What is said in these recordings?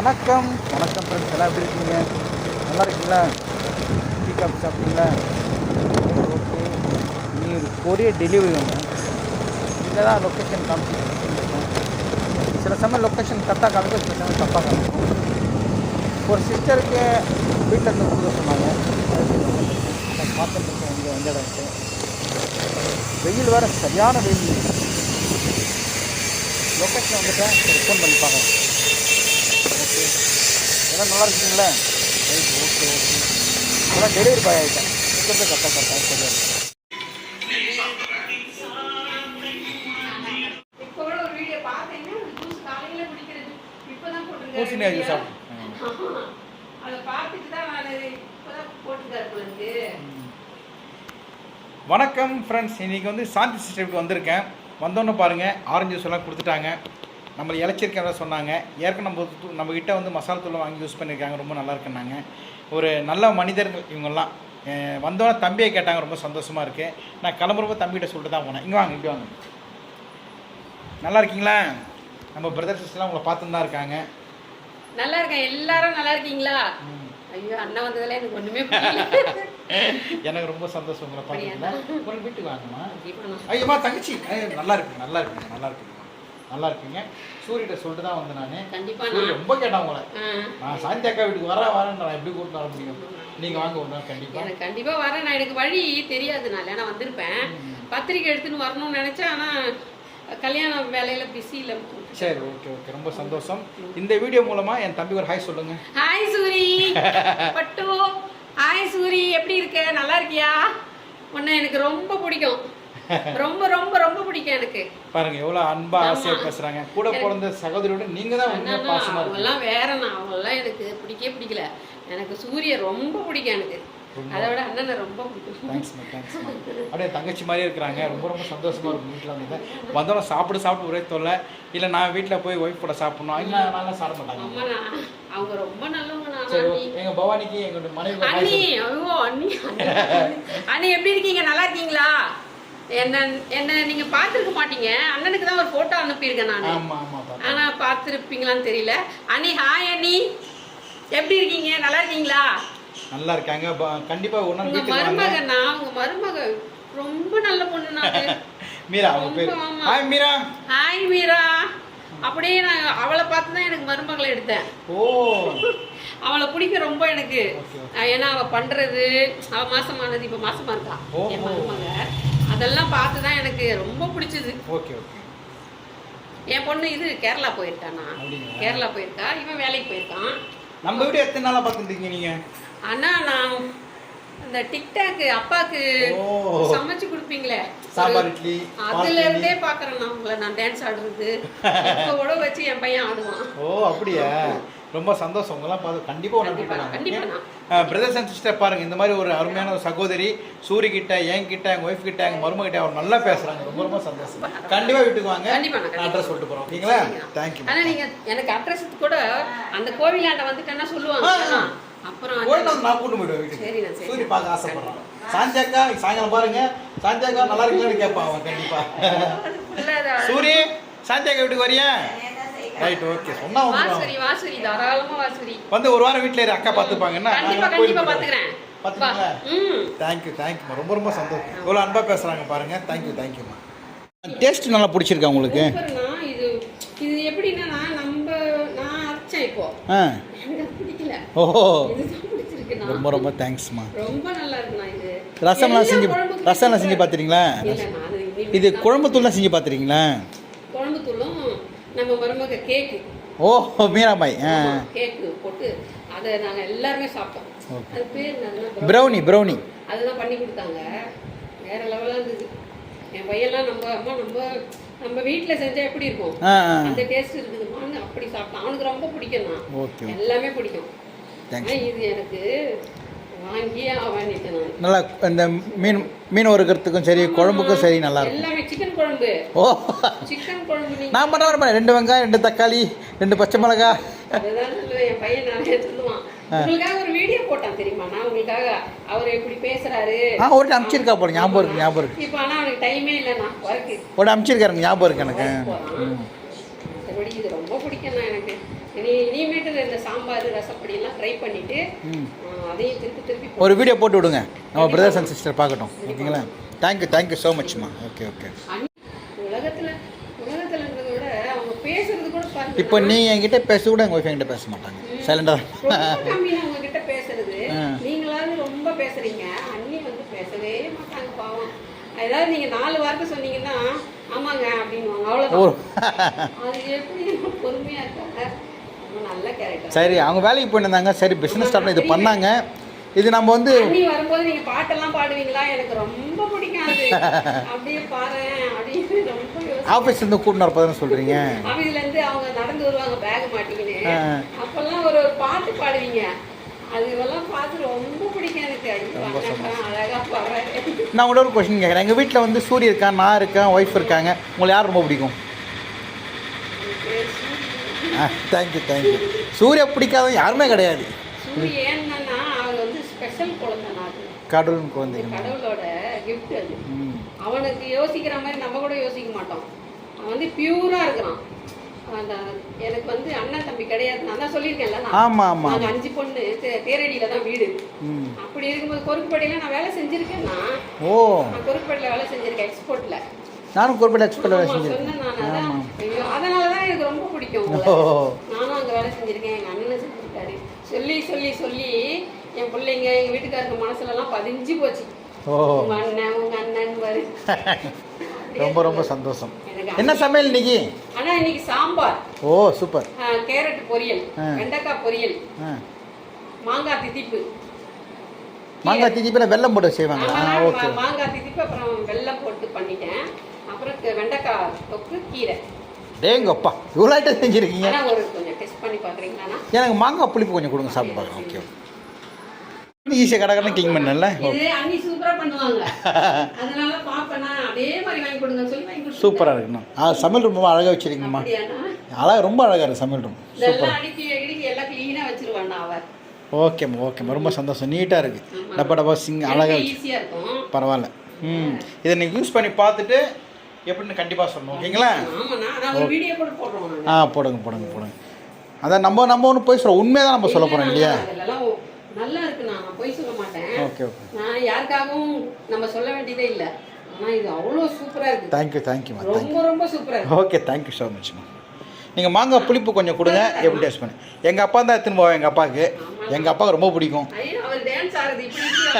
வணக்கம். வணக்கம் ஃப்ரெண்ட்ஸ் எல்லாம் எப்படி இருக்கீங்க? நல்லா இருக்கீங்களா? டீ காஃபி சாப்பிட்டீங்களா? ஓகே. நீ ஒரு கொரியர் டெலிவரி வேணும். இங்கே தான் லொக்கேஷன் காமிச்சிருக்கேன் சில சமயம் லொக்கேஷன் கரெக்டாக காமிக்கும் சில சமயம் தப்பாக காமிக்கும். ஒரு சிஸ்டருக்கு வீட்டில் இருந்து கொடுக்க சொன்னாங்க. பார்த்துட்டு இங்கே வந்த இடத்துக்கு வெயில் வேறு சரியான வெயில். லொக்கேஷன் வந்துட்டேன் ஃபோன் பண்ணி பார்க்கலாம். எல்லாம் நல்லா இருக்குங்களா. ரைட் ஓகே ஓகே அதான் டெலிவரி பாய் ஆகிட்டேன் இருக்கிறது கரெக்டாக கரெக்டாக சரியா இருக்கு இப்போ கூட ஒரு வீடியோ பார்த்தீங்கன்னா ஜூஸ். அதை பார்த்துட்டு தான் நான் இப்பதான் போட்டுருக்காரு இருக்கு. வணக்கம் ஃப்ரெண்ட்ஸ் இன்றைக்கி வந்து சாந்தி சிஸ்டருக்கு வந்திருக்கேன். வந்தோன்னே பாருங்கள் ஆரஞ்சு ஜூஸ் எல்லாம் கொடுத்துட்டாங்க. நம்மளை இழைச்சிருக்கிறத சொன்னாங்க. ஏற்கனவே நம்ம தூ- நம்ம கிட்ட வந்து மசாலா தூள் வாங்கி யூஸ் பண்ணியிருக்காங்க ரொம்ப நல்லா இருக்குன்னாங்க. ஒரு நல்ல மனிதர்கள் இவங்கெல்லாம். அஹ் வந்தோன்னே தம்பியை கேட்டாங்க ரொம்ப சந்தோஷமாக இருக்குது நான் கிளம்புறப்ப தம்பிகிட்ட சொல்லிட்டு தான் போனேன். இங்கே வாங்க இங்கே வாங்க. நல்லா இருக்கீங்களா? நம்ம பிரதர் சிஸ்டர்லாம் உங்களை பார்த்துன்னு தான் இருக்காங்க. நல்லா இருக்கேன். எல்லாரும் நல்லா இருக்கீங்களா? ஐயோ அண்ணன் வந்ததுல எனக்கு ஒண்ணுமே புரியல. எனக்கு ரொம்ப சந்தோஷம் உங்களை பார்த்தீங்களா ஒரு வீட்டுக்கு வாங்கம்மா. ஐயம்மா தங்கச்சி. நல்லா இருக்குங்க நல்லா இருக்குங்க நல்லா இருக்குங்க. நல்லா இருக்குங்க. சூரியகிட்ட சொல்லிட்டு தான் வந்தேன் நான். கண்டிப்பா சூரிய நான் ரொம்ப கேட்டான் உங்களை. நான் சாந்தி அக்கா வீட்டுக்கு வரேன் வரேன் நான் எப்படி கூப்பிட்டு வர முடியும்? நீங்கள் வாங்க ஒரு நாள் கண்டிப்பாக எனக்கு கண்டிப்பா வரேன். நான் எனக்கு வழி தெரியாதுனால நான் வந்திருப்பேன். பத்திரிக்கை எடுத்துன்னு வரணும்னு நினைச்சேன். ஆனா கல்யாண வேலையில பிஸி இல்ல. சரி ஓகே ஓகே ரொம்ப சந்தோஷம். இந்த வீடியோ மூலமாக என் தம்பி ஒரு ஹாய் சொல்லுங்க. ஹாய் சூரி. பட்டு. ஹாய் சூரி. எப்படி இருக்க? நல்லா இருக்கியா? உன்னை எனக்கு ரொம்ப பிடிக்கும். ரொம்ப ரொம்ப ரொம்ப பிடிக்கும் எனக்கு. பாருங்க எவ்வளோ அன்பா ஆசையாக பேசுகிறாங்க கூட பிறந்த சகோதரியோட நீங்கள் தான் பாசமாக இருக்கு அவங்கெல்லாம் வேறண்ணா அவங்கெல்லாம் எனக்கு பிடிக்கவே பிடிக்கல. எனக்கு சூரிய ரொம்ப பிடிக்கும் எனக்கு. அதை விட அண்ணனை ரொம்ப அப்படியே தங்கச்சி மாதிரியே இருக்கிறாங்க. ரொம்ப ரொம்ப சந்தோஷமா இருக்கும் வீட்டில் வந்து. வந்தோட சாப்பிடு சாப்பிட்டு ஒரே தொல்லை. இல்லை நான் வீட்டில் போய் ஒய்ஃப் கூட சாப்பிடணும். அவங்க நல்லா சாப்பிட மாட்டாங்க. நான் அவங்க ரொம்ப நல்லவங்க நான் எங்கள் பவானிக்கு எங்களோட மனைவி அண்ணி ஐயோ அண்ணி. அண்ணி எப்படி இருக்கீங்க? நல்லா இருக்கீங்களா? என்ன என்ன நீங்க பார்த்துருக்க மாட்டீங்க. அண்ணனுக்கு தான் ஒரு போட்டோ அனுப்பியிருக்கேன் நான். ஆனா பார்த்துருப்பீங்களான்னு தெரியல. அண்ணி ஹாய் அண்ணி எப்படி இருக்கீங்க? நல்லா இருக்கீங்களா? நல்லா இருக்காங்க. கண்டிப்பா உங்க மருமகனா? உங்க மருமக ரொம்ப நல்ல பொண்ணு நான் மீரா. ஹாய் மீரா. ஹாய் மீரா. அப்படியே நான் அவளை பார்த்து தான் எனக்கு மருமகளை எடுத்தேன். ஓ. அவளை பிடிக்க ரொம்ப எனக்கு. ஏன்னா அவ பண்றது அவ மாசமானது இப்ப மாசமா இருக்கா. என் ஓ. அதெல்லாம் பார்த்து தான் எனக்கு ரொம்ப பிடிச்சது. Okay okay. என் பொண்ணு இது கேரளா போயிருக்கானா? கேரளா போயிருக்கா? இவன் வேலைக்கு போயிருக்கான். நம்ம வீடு எத்தனை நாளாக பார்த்துருக்கீங்க நீங்க? அண்ணா நான் இந்த டிக்டாக் அப்பாக்கு. சமைச்சு கொடுப்பீங்களே. சாம்பார் இட்லி அதுல. இருந்தே பாக்குறேன் நான் உங்களை நான் டான்ஸ் ஆடுறது. இப்ப கூட வச்சு என் பையன் ஆடுவான். ஓ அப்படியா? ரொம்ப சந்தோஷம். உங்களாம் பார்த்து கண்டிப்பாக நாள் பிரதர்ஸ் அண்ட் சிஸ்டர் பாருங்க இந்த மாதிரி ஒரு அருமையான ஒரு சகோதரி சூரி கிட்ட என் கிட்ட எங்க ஒய்ஃப் கிட்ட எங்க மருமக கிட்ட அவர் நல்லா பேசுறாங்க. ரொம்ப ரொம்ப சந்தோஷம். கண்டிப்பா வீட்டுக்கு வாங்க கண்டிப்பா, நான் நான் அட்ரஸ் சொல்லிட்டு போறோம். ஓகேங்களா? தேங்க்யூ ஆனா நீங்க எனக்கு அட்ரஸ் கூட அந்த கோவிலாண்ட வந்துட்டேன்னா சொல்லுவாங்க. அப்புறம் நான் கூட்டு போயிடுவேன் வீட்டுக்கு. சரி. பார்க்க ஆசைப்படுறான். சாந்தியாக்கா சாயங்காலம் பாருங்க. சாந்தியாக்கா நல்லா இருக்கீங்களான்னு கேட்பான் அவன் கண்டிப்பா. full ஆ இத- சூரி சாந்தியாக்கா வீட்டுக்கு வரியா? ரைட் ஓகே சொன்னா வாசுரி வாசுரி தாராளமா வாசுரி வந்து ஒரு வாரம் வீட்டில் இரு அக்கா பார்த்துப்பாங்கன்னா கண்டிப்பா கண்டிப்பா பாத்துக்கிறேன் பார்த்துக்கீங்களா ம். தேங்க்யூ தேங்க்யூ ரொம்ப ரொம்ப சந்தோஷம். இவ்வளோ அன்பாக பேசுகிறாங்க பாருங்க. தேங்க்யூ தேங்க்யூம்மா டேஸ்ட் நல்லா பிடிச்சிருக்கா உங்களுக்கு? இது இது எப்படின்னா நம்ம நான் அரைச்சேன் இப்போ. பிடிக்கல. ஓ இதுதான் பிடிச்சிருக்குண்ணா ரொம்ப ரொம்ப தேங்க்ஸ்மா ரொம்ப நல்லா இருக்குண்ணா இது. ரசம்லாம் செஞ்சு ரசம்லாம் செஞ்சு பார்த்துறீங்களா இது இது குழம்பு தூள்லாம் செஞ்சு தூளும் நம்ம மருமக கேக்கு ஓ மீராபாய் கேக்கு போட்டு அதை நாங்க எல்லாருமே சாப்பிட்டோம். அது பேர் ப்ரௌனி ப்ரௌனி அதுதான் பண்ணி கொடுத்தாங்க. வேற லெவலாக இருந்தது. என் பையன்லாம் நம்ம அம்மா நம்ம நம்ம வீட்ல செஞ்சா எப்படி இருக்கும்? அந்த டேஸ்ட் இருக்குதுமான்னு அப்படி சாப்பிட்டான் அவனுக்கு ரொம்ப பிடிக்கும் ஓகே எல்லாமே பிடிக்கும். இது எனக்கு நல்லா இந்த மீன் மீன் வறுக்கிறதுக்கும் சரி குழம்புக்கும் சரி நல்லா இருக்கும். எல்லாமே சிக்கன் குழம்பு. ஓ. சிக்கன் குழம்பு நான் பண்ண வரேன் ரெண்டு வெங்காயம் ரெண்டு தக்காளி ரெண்டு பச்சை மிளகா அதுதான் சொல்லுவேன் என் பையன் நிறைய சொல்லுவான். உங்களுக்காக ஒரு வீடியோ போட்டான் தெரியுமா? நான் உங்களுக்காக அவர் எப்படி பேசுறாரு. ஆ ஒரு அனுப்பிச்சிருக்கா போல ஞாபகம் இருக்கு ஞாபகம் இருக்கு. இப்போ ஆனா அவனுக்கு டைமே இல்லைண்ணா ஒர்க்கு ஒரு அனுப்பிச்சிருக்காருங்க ஞாபகம் இருக்கு எனக்கு. போறான். மற்றபடி இது ரொம்ப பிடிக்கும் எனக்கு. இனி இனிமேட்டு இந்த சாம்பார் ரசப்பொடி எல்லாம் ட்ரை அதையும் திருப்பி திருப்பி ஒரு வீடியோ போட்டு விடுங்க. நம்ம பிரதர்ஸ் அண்ட் சிஸ்டர் பார்க்கட்டும். ஓகேங்களா? Thank you thank you so மச்மா okay okay அன்னி- உலகத்துல உலகத்துலன்றதை விட அவங்க பேசுறது கூட பாருங்க. இப்போ நீ என்கிட்ட பேச கூட எங்கள் ஒய்ஃப் என்கிட்ட பேச மாட்டாங்க. சைலண்டாக உங்ககிட்ட பேசுறது. நீங்களாவது ரொம்ப பேசுறீங்க. அண்ணி வந்து பேசவே மாட்டாங்க பாவம். ஏதாவது நீங்க நாலு வார்த்தை சொன்னீங்கன்னா ஆமாங்க அது எப்படி இருக்காங்க? கேரக்டர் சரி அவங்க வேலைக்கு போயிருந்தாங்க சரி பிஸ்னஸ் ஸ்டார்ட் இது பண்ணாங்க. இது நம்ம வந்து வரும்போது நீங்க பாட்டெல்லாம் பாடுவீங்களா? எனக்கு ரொம்ப பிடிக்கும் அது அப்படியே பாரு யோசி- ஆஃபீஸ்லேருந்து கூட்டின்னு வரப்போதுன்னு சொல்கிறீங்க ஆபீஸ்ல இருந்து அவங்க நடந்து வருவாங்க பேக் மாட்டிக்கின்னு. அப்பெல்லாம் ஒரு ஒரு பாட்டு பாடுவீங்க. நான் உங்களோட ஒரு கொஸ்டின் கேட்குறேன் எங்கள் வீட்டில் வந்து சூரிய இருக்கான் நான் இருக்கேன் ஒய்ஃப் இருக்காங்க. உங்களை யார் ரொம்ப பிடிக்கும்? ஆ தேங்க்யூ தேங்க்யூ சூர்யா பிடிக்காத யாருமே கிடையாது. சூரியன்னா அவங்க வந்து ஸ்பெஷல் குழந்தை. கடவுள் குழந்தைங்க கடவுளோட gift அது. அவனுக்கு யோசிக்கிற மாதிரி நம்ம கூட யோசிக்க மாட்டோம். அவன் வந்து பியூரா இருக்கிறான். அந்த எனக்கு வந்து அண்ணன் தம்பி கிடையாது. நான் தான் சொல்லியிருக்கேன்ல நான். ஆமாம் ஆமாம் நாங்க அஞ்சு பொண்ணு தேரடியில தான் வீடு. அப்படி இருக்கும்போது கொருக்குப்படியில நான் வேலை செஞ்சிருக்கேன் நான் ஓ. நான் கொருக்குப்படியில வேலை செஞ்சிருக்கேன் எக்ஸ்போர்ட்ல நானும் கோர்பேட் எக்ஸ்பர்ட் வேலை செஞ்சிருக்கேன். சொன்னேன் நான் அதான் ஐயோ, அதனாலதான் எனக்கு ரொம்ப பிடிக்கும் உங்களை. நானும் அங்க வேலை செஞ்சிருக்கேன் எங்க அண்ணனும் செஞ்சிருக்காரு. சொல்லி சொல்லி சொல்லி என் பிள்ளைங்க எங்க வீட்டுக்காரங்க மனசுல எல்லாம் பதிஞ்சு போச்சு. ஓ. அண்ணன் உங்க அண்ணன் பாரு. ரொம்ப ரொம்ப சந்தோஷம். என்ன சமையல் இன்னைக்கு? ஆனா இன்னைக்கு சாம்பார். ஓ சூப்பர். கேரட் பொரியல். வெண்டைக்காய் பொரியல் மாங்காய் திதிப்பு மாங்காய் திதிப்பில் வெல்லம் போட்டு செய்வாங்க. மாங்காய் திதிப்பு அப்புறம் வெல்லம் போட்டு பண்ணிட்டேன். அப்புறம் வெண்டைக்காய் தொக்கு கீரை. டேங்கப்பா இவ்வளோ ஐட்டம் செஞ்சுருக்கீங்க ஒரு கொஞ்சம் டெஸ்ட் பண்ணி பாக்குறீங்களா எனக்கு மாங்காய் புளிப்பு கொஞ்சம் கொடுங்க சாப்பிட்டு பார்க்கலாம். ஓகே. ஈஸியாக கடை கடை கிங் பண்ணல அண்ணி சூப்பரா பண்ணுவாங்க. அதனால பாப்பேனா அதே மாதிரி வாங்கி கொடுங்க சொல்லி வாங்கி சூப்பராக இருக்குண்ணா. ஆ சமையல் ரூம் ரொம்ப அழகாக வச்சுருக்கீங்கம்மா. அழகாக ரொம்ப அழகாக இருக்குது சமையல் ரூம் இதெல்லாம் அடுக்கி அடுக்கி எல்லாம் கிளீனா வச்சிருவாண்ணா அவர் ஓகேம்மா ஓகேம்மா. ரொம்ப சந்தோஷம். நீட்டாக இருக்குது டப்பா டப்பா சிங் அழகாக இருக்கும். பரவாயில்ல. ம். இதை நீங்கள் யூஸ் பண்ணி பார்த்துட்டு எப்படின்னு கண்டிப்பாக சொல்லணும் ஓகேங்களா. ஆ போடுங்க போடுங்க போடுங்க. அதான் நம்ம நம்ம ஒன்று போய் சொல்கிறோம் உண்மையாக தான் நம்ம சொல்ல போகிறோம் இல்லையா? நல்லா இருக்குண்ணா நான் போய் சொல்ல மாட்டேன். Okay okay. நான் யாருக்காகவும் நம்ம சொல்ல வேண்டியதே இல்ல. ஆனா இது அவ்வளோ சூப்பரா இருக்கு. தேங்க்யூ தேங்க்யூ ரொம்ப ரொம்ப சூப்பரா இருக்கு. ஓகே தேங்க்யூ ஸோ மச்மா நீங்கள் மாங்காய் புளிப்பு கொஞ்சம் கொடுங்க எப்படி டேஸ்ட் பண்ணி. எங்கள் அப்பா தான் எடுத்துன்னு போவேன் எங்கள் அப்பாவுக்கு. எங்கள் அப்பாவுக்கு ரொம்ப பிடிக்கும். ஐயோ அவர் டான்ஸ் ஆடுறது இப்படி இப்படி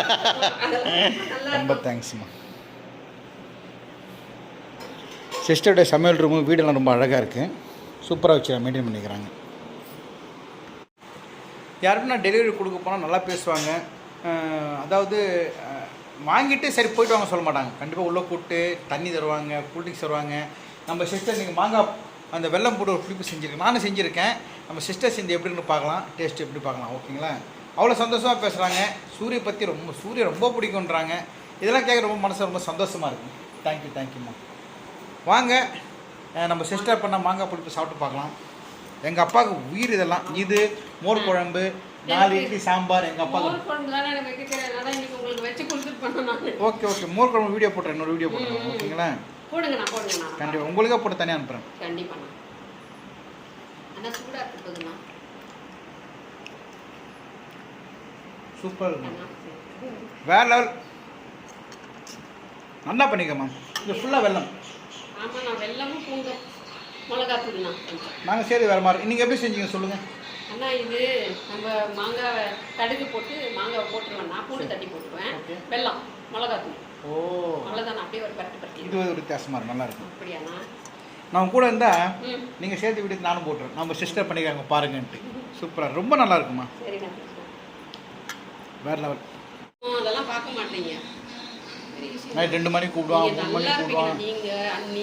அதெல்லாம் நல்லா ரொம்ப தேங்க்ஸ்மா சிஸ்டருடைய சமையல் ரூமு வீடெல்லாம் ரொம்ப அழகாக இருக்குது சூப்பராக வச்சு மெயின்டைன் பண்ணிக்கிறாங்க. யாருக்குன்னா டெலிவரி கொடுக்க போனால் நல்லா பேசுவாங்க. அதாவது வாங்கிட்டு சரி போயிட்டு வாங்க சொல்ல மாட்டாங்க. கண்டிப்பாக உள்ளே கூப்பிட்டு தண்ணி தருவாங்க கூல்ட்ரிங்க்ஸ் தருவாங்க. நம்ம சிஸ்டர் நீங்கள் மாங்காய் அந்த வெள்ளம் போட்டு ஒரு புளிப்பு செஞ்சுருக்கேன் நானும் செஞ்சுருக்கேன். நம்ம சிஸ்டர் செஞ்சு எப்படின்னு பார்க்கலாம். டேஸ்ட் எப்படி பார்க்கலாம். ஓகேங்களா அவ்வளோ சந்தோஷமாக பேசுகிறாங்க சூரிய பற்றி ரொம்ப சூரிய ரொம்ப பிடிக்குன்றாங்க இதெல்லாம் கேட்க ரொம்ப மனசு ரொம்ப சந்தோஷமாக இருக்குது தேங்க்யூ தேங்க்யூம்மா வாங்க. நம்ம சிஸ்டர் பண்ண மாங்காய் புளிப்பு சாப்பிட்டு பார்க்கலாம். எங்கள் அப்பாவுக்கு உயிர் இதெல்லாம். இது மோர் குழம்பு நாலு இட்லி சாம்பார் எங்கள் அப்பாவுக்கு. நான் ஓகே ஓகே. மோர் குழம்பு வீடியோ போட்டுறேன். இன்னொரு வீடியோ போட்டுறேன் ஓகேங்களா? கண்டிப்பாக உங்களுக்கே போட்டு தனியாக அனுப்புகிறேன் போதுண்ணா சூப்பர். வேற லெவல் நல்லா பண்ணிக்கம்மா. இது ஃபுல்லாக வெள்ளம் ஆமாண்ணா வெல்லமும் பூண்டும். மிளகாத்தூள்ண்ணா கொஞ்சம். நாங்கள் செய்து வேறு மாதிரி. நீங்கள் எப்படி செஞ்சீங்க சொல்லுங்கள் அண்ணா இது நம்ம மாங்காய் கடுகு போட்டு மாங்காவை போட்டுருவேன் நான் பூண்டு தட்டி போட்டுருவேன். வெல்லம் மிளகாத்தூள் ஓ. அவ்வளோதான் அப்படியே ஒரு பரட்டு பரட்டி இது ஒரு வித்தியாசமாக இருக்கும் நல்லா இருக்கும் அப்படியாண்ணா? நான் கூட இருந்தால் நீங்கள் சேர்த்து விட்டு நானும் போட்டுறேன் நம்ம சிஸ்டர் பண்ணிக்கிறாங்க பாருங்கன்ட்டு. சூப்பராக ரொம்ப நல்லா இருக்குமா? சரிண்ணா வேற லெவல் அதெல்லாம் பார்க்க மாட்டீங்க. நைட் ரெண்டு மணிக்கு கூப்பிடுவான் மூணு மணிக்கு கூப்பிடுவான்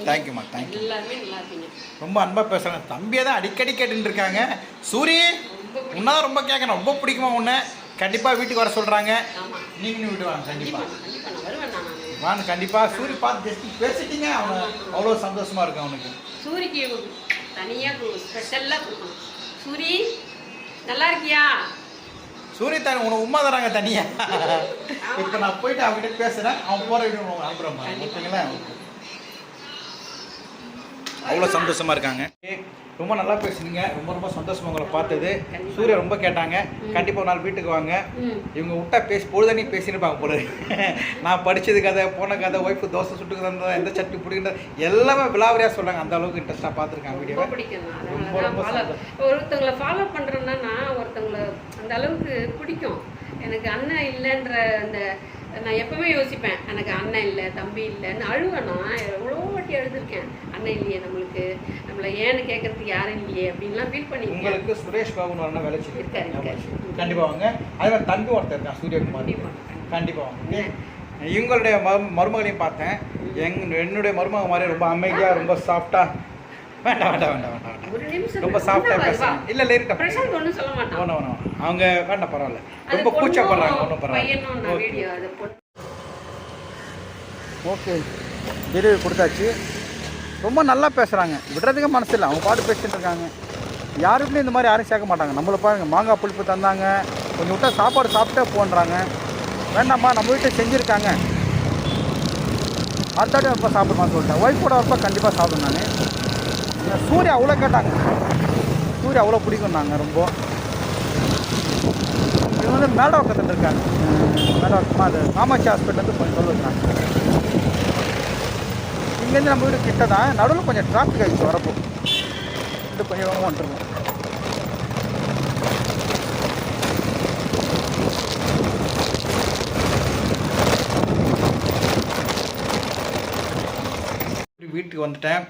தேங்க்யூம்மா தேங்க்யூ எல்லாருமே நல்லா இருப்பீங்க. ரொம்ப அன்பாக பேசுகிறாங்க தம்பியை தான் அடிக்கடி கேட்டுட்டு இருக்காங்க. சூரி உன்னதான் ரொம்ப கேட்கணும். ரொம்ப பிடிக்குமா உன்னை? கண்டிப்பாக வீட்டுக்கு வர சொல்கிறாங்க நீங்களும் வீட்டு வாங்க கண்டிப்பா. கண்டிப்பாக வாங்க கண்டிப்பாக சூரி பார்த்து ஜஸ்ட் பேசிட்டீங்க. அவன் அவ்வளோ சந்தோஷமாக இருக்கும் அவனுக்கு. சூரிக்கு தனியா ஸ்பெஷலா கொடுக்கணும். சூரி நல்லா இருக்கியா? சூரிய தானே உனக்கு உமா தராங்க தனியா? இப்போ நான் போயிட்டு அவன்கிட்ட பேசுகிறேன் அவன் போகிற வீடு அனுப்புகிறேன் ஓகேங்களா? அவ்வளோ சந்தோஷமா இருக்காங்க. ரொம்ப நல்லா பேசுனீங்க. ரொம்ப ரொம்ப சந்தோஷமா உங்களை பார்த்தது. சூர்யா ரொம்ப கேட்டாங்க. கண்டிப்பாக ஒரு நாள் வீட்டுக்கு வாங்க. இவங்க விட்டா பேசி பொழுதனி பேசியிருப்பாங்க போல. நான் படிச்சது கதை போன கதை ஒய்ஃபு தோசை சுட்டு தந்தா எந்த சட்னி பிடிக்கின்றது எல்லாமே விலாவரியாக சொல்கிறாங்க அந்த அளவுக்கு இன்ட்ரெஸ்டாக பார்த்துருக்காங்க follow- ஒருத்தவங்கள ஃபாலோ பண்றேன்னா நான் ஒருத்தவங்கள அந்த அளவுக்கு பிடிக்கும். எனக்கு அண்ணன் இல்லைன்ற அந்த நான் எப்பவுமே யோசிப்பேன் எனக்கு அண்ணன் இல்லை தம்பி இல்லைன்னு. அழுவேன் நான் எவ்வளோ வாட்டி அழுதுருக்கேன். அண்ணன் இல்லையே நம்மளுக்கு. நம்மளை ஏன்னு கேட்கறதுக்கு யாரும் இல்லையே அப்படின்லாம் ஃபீல் பண்ணிருக்கேன் உங்களுக்கு சுரேஷ் பாபுன்னு வரணும் வேலை செய்யுங்க. இருக்காரு. கண்டிப்பாக வாங்க. அதே மாதிரி தம்பி ஒருத்தர் இருக்கான் சூரியகுமார் கண்டிப்பா. கண்டிப்பாக வாங்க. இவங்களுடைய மரு மருமகளையும் பார்த்தேன். எங் என்னுடைய மருமக மாதிரி ரொம்ப அமைதியாக ரொம்ப சாஃப்டாக வேண்டாம் வேண்டாம் வேண்டாம் வேண்டாம் ஒரு நிமிஷம் ரொம்ப சாஃப்டாக பேசுறாங்க. இல்லை இல்லை இருக்கட்டும். பிரசாந்த் ஒன்றும் சொல்ல மாட்டான். ஒன்றும் ஒன்றும் அவங்க வேண்டாம் பரவாயில்ல. ரொம்ப கூச்சப்படுறாங்க ஒன்றும் பரவாயில்ல. வீடியோ அதை போட்டு ஓகே டெலிவரி கொடுத்தாச்சு. ரொம்ப நல்லா பேசுகிறாங்க விடுறதுக்கு மனசு இல்லை. அவங்க பாட்டு பேசிட்டு இருக்காங்க. யாருக்குமே இந்த மாதிரி யாரும் சேர்க்க மாட்டாங்க. நம்மளை பாருங்க. மாங்காய் புளிப்பு தந்தாங்க. கொஞ்சம் விட்டா சாப்பாடு சாப்பிட்டே போன்றாங்க. வேண்டாம்மா நம்ம வீட்டில் செஞ்சுருக்காங்க. அடுத்தாடி வரப்போ சாப்பிடுமான்னு சொல்லிட்டேன். ஒய்ஃபோட வரப்போ கண்டிப்பாக சாப்பிடும் நான். சூர்யா அவ்வளோ கேட்டாங்க. சூர்யா அவ்வளோ பிடிக்கும் நாங்கள் ரொம்ப. இது வந்து மேடவாக்கத்தில் இருக்காங்க. மேடவாக்கமாக அது காமாட்சி ஹாஸ்பிட்டலேருந்து கொஞ்சம் சொல்லிருக்காங்க இங்கேருந்து நம்ம வீடு கிட்ட தான் நடுவில் கொஞ்சம் டிராஃபிக் ஆகிடுச்சு வரப்போ. இது கொஞ்சம் வேகமாக வந்துருவோம். வீட்டுக்கு வந்துட்டேன்.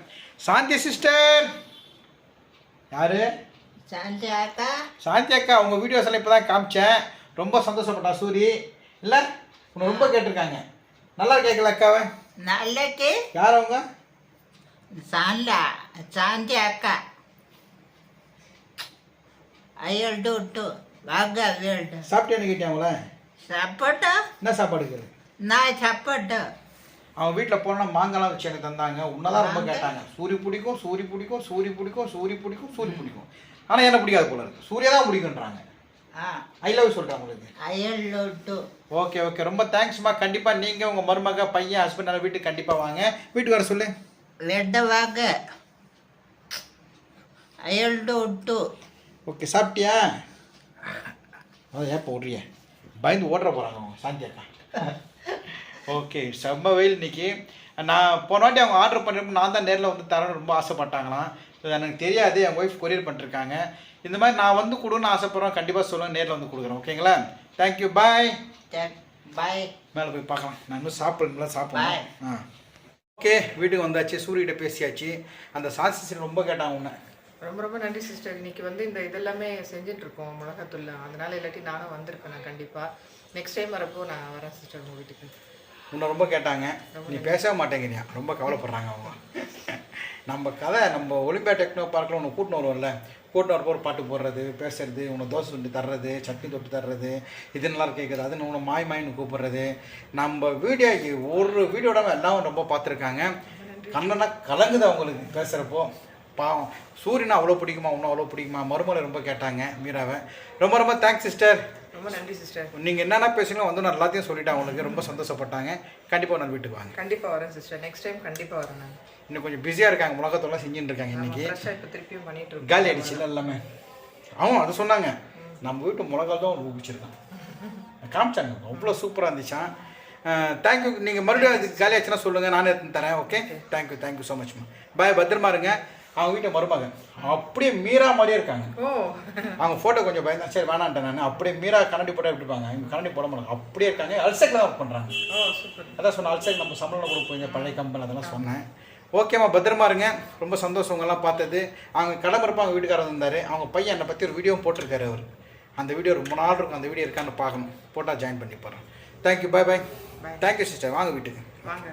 சாந்தி சிஸ்டர்! யாரு? சாந்தி அக்கா. சாந்தி அக்கா உங்கள் வீடியோஸ் எல்லாம் இப்போ தான் காமிச்சேன். ரொம்ப சந்தோஷப்பட்டா சூரி. இல்லை உன்னை ரொம்ப கேட்டிருக்காங்க. நல்லா கேட்கல அக்காவை? நல்லக்கு யார் அவங்க? சாந்தா சாந்தி அக்கா. ஐயல்டு விட்டு வாங்க வீடு சாப்பிட்டேன்னு கேட்டாங்களே சப்போட்டோ என்ன சாப்பாடு இருக்குது நான் சப்போட்டோ அவங்க வீட்டில் போனால் மாங்காலாம் வச்சு எனக்கு தந்தாங்க. உன்னதான் ரொம்ப? கேட்டாங்க. சூரி பிடிக்கும் சூரி பிடிக்கும் சூரி பிடிக்கும் சூரி பிடிக்கும் சூரி பிடிக்கும். ஆனால் என்ன பிடிக்காது போல இருக்கு. சூர்யா தான் பிடிக்குன்றாங்க. ஐ லவ் சொல்கிறேன் உங்களுக்கு. ஐயல்டு விட்டு ஓகே ஓகே ரொம்ப தேங்க்ஸ்மா கண்டிப்பாக நீங்கள் உங்கள் மருமக பையன் ஹஸ்பண்ட் வீட்டுக்கு கண்டிப்பாக வாங்க. வீட்டுக்கு வர சொல்லு. வீடு வாங்க. ஐயல்டு விட்டு ஓகே சாப்பிட்டியா? அதான் ஏப்போ ஓடுறிய பயந்து ஓடுற போகிறாங்க அவங்க. சாந்தி அக்கா. ஓகே செம்ம வெயில் இன்னைக்கு. நான் போன வாட்டி அவங்க ஆர்டர் பண்ணிருப்போம் நான் தான் நேரில் வந்து தரேன்னு ரொம்ப ஆசைப்பட்டாங்களாம். இது எனக்கு தெரியாது என் ஒய்ஃப் கொரியர் பண்ணிருக்காங்க. இந்த மாதிரி நான் வந்து கொடுன்னு ஆசைப்படுறேன் கண்டிப்பாக சொல்லுவேன் நேரில் வந்து கொடுக்குறேன். ஓகேங்களா தேங்க்யூ பாய் பாய் மேலே போய் பார்க்கலாம். நான் இன்னும் சாப்பிடுங்களா சாப்பிடணும். ஆ. ஓகே வீட்டுக்கு வந்தாச்சு சூரியகிட்ட பேசியாச்சு. அந்த சாசி ரொம்ப கேட்டாங்க உன்னை. ரொம்ப ரொம்ப நன்றி சிஸ்டர் இன்னைக்கு வந்து இந்த இதெல்லாமே செஞ்சுட்டு இருக்கோம் மிளகாத்தூள் அதனால இல்லாட்டி நானும் வந்திருப்பேன் நான் கண்டிப்பா. நெக்ஸ்ட் டைம் வரப்போ நான் வரேன் சிஸ்டர் உங்க வீட்டுக்கு. உன்னை ரொம்ப கேட்டாங்க. நீ பேசவே மாட்டேங்கிறியா? ரொம்ப கவலைப்படுறாங்க அவங்க. நம்ம கதை நம்ம ஒலிம்பியா டெக்னோ பார்க்கில் உன்னை கூட்டின்னு வருவோம்ல. கூட்டின்னு வரப்போ ஒரு பாட்டு போடுறது பேசுறது உன்னை தோசை சுட்டு தர்றது சட்னி தொட்டு தர்றது இது நல்லா கேட்குறது அது உன்னை மாய் மாயின்னு கூப்பிடுறது. நம்ம வீடியோ ஒரு வீடியோட எல்லாம் ரொம்ப பார்த்துருக்காங்க. கண்ணனா கலங்குது அவங்களுக்கு பேசுகிறப்போ பாவம். சூரியனை அவ்வளோ பிடிக்குமா இன்னும் அவ்வளோ பிடிக்குமா? மருமலை ரொம்ப கேட்டாங்க மீராவை. ரொம்ப ரொம்ப தேங்க்ஸ் சிஸ்டர் ரொம்ப நன்றி சிஸ்டர் நீங்கள் என்னென்ன பேசுங்களோ வந்து நான் எல்லாத்தையும் சொல்லிட்டேன் அவங்களுக்கு. ரொம்ப சந்தோஷப்பட்டாங்க. கண்டிப்பாக நான் வீட்டுக்கு வாங்க. கண்டிப்பா வரேன் சிஸ்டர் நெக்ஸ்ட் டைம் கண்டிப்பா வரேன் நான். இன்னும் கொஞ்சம் பிஸியாக இருக்காங்க. முழக்கத்தெல்லாம் செஞ்சுட்டு இருக்காங்க இன்னைக்கு. இப்போ திருப்பியும் பண்ணிட்டு இருக்கோம். காலி ஆயிடுச்சு இல்லை எல்லாமே. அவன் அது சொன்னாங்க. நம்ம வீட்டு மிளகா தான் ரூபிச்சிருக்கான் காமிச்சாங்க. அவ்வளோ சூப்பராக இருந்துச்சான் தேங்க்யூ நீங்கள் மறுபடியும் காலி ஆச்சுன்னா சொல்லுங்கள் நானே தரேன் okay thank you thank you so மச்மா bye பத்திரமா இருங்க. அவங்க வீட்டை மருமகன் அப்படியே மீரா மாதிரியே இருக்காங்க. அவங்க ஃபோட்டோ கொஞ்சம் பயந்தா சரி வேணான்ட்டேன் நான். அப்படியே மீரா கண்ணாடி போட்டால் எப்படி இருப்பாங்க? இவங்க கண்ணாடி போட மாட்டாங்க. அப்படியே இருக்காங்க. அல்செக்கில் தான் ஒர்க் பண்ணுறாங்க அதான் சொன்னேன் அல்சைக் நம்ம சம்பளம் கொடுப்போம் பழைய கம்பெனி அதெல்லாம் சொன்னேன். ஓகேம்மா பத்திரமா இருங்க. ரொம்ப சந்தோஷம் உங்கெல்லாம் பார்த்தது. அவங்க கிளம்புறப்ப அவங்க வீட்டுக்காரர் இருந்தார். அவங்க பையன் என்னை பற்றி ஒரு வீடியோ போட்டிருக்காரு அவர். அந்த வீடியோ ரொம்ப நாள் இருக்கும். அந்த வீடியோ இருக்கான்னு பார்க்கணும். போட்டால் ஜாயின் பண்ணி போகிறேன் thank you bye bye thank you sister வாங்க வீட்டுக்கு. வாங்க.